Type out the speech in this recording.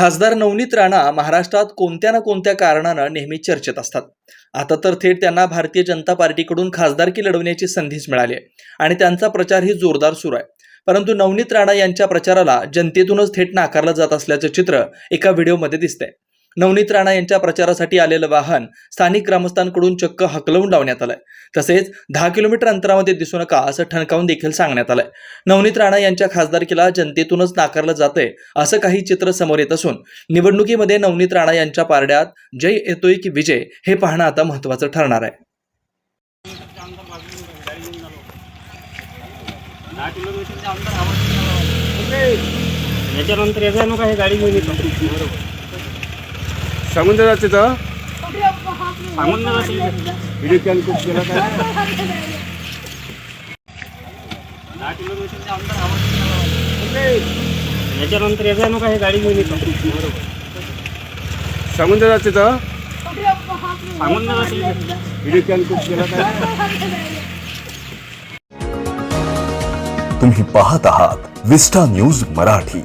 खासदार नवनीत राणा महाराष्ट्रात कोणत्या ना कोणत्या कारणानं नेहमी चर्चेत असतात? आता तर थेट त्यांना भारतीय जनता पार्टीकडून खासदारकी लढवण्याची संधीच मिळाली आहे आणि त्यांचा प्रचारही जोरदार सुरू आहे. परंतु नवनीत राणा यांच्या प्रचाराला जनतेतूनच थेट नाकारलं जात असल्याचं चित्र एका व्हिडिओमध्ये दिसतंय. नवनीत राणा यांच्या प्रचारासाठी आलेलं वाहन स्थानिक ग्रामस्थांकडून चक्क हकलवून लावण्यात आलंय. तसेच दहा किलोमीटर अंतरामध्ये दिसू नका असं ठणकावून देखील सांगण्यात आलंय. नवनीत राणा यांच्या खासदारकीला जनतेतूनच नाकारलं जातंय असं काही चित्र समोर येत असून निवडणुकीमध्ये नवनीत राणा यांच्या पारड्यात जय येतोय की विजय हे पाहणं आता महत्त्वाचं ठरणार आहे. याच्यानंतर याचा नको हे गाडी घेऊन येतो. सांगून द्या तिथं सांगून व्हिडिओ कॉल खूप केला काय? याच्यानंतर याचा नको हे गाडी घेऊन येतो. सांगून द्या तिथं सांगून व्हिडिओ कॉल खूप केला काय? तुम्ही पाहत आहात विस्टा न्यूज मराठी.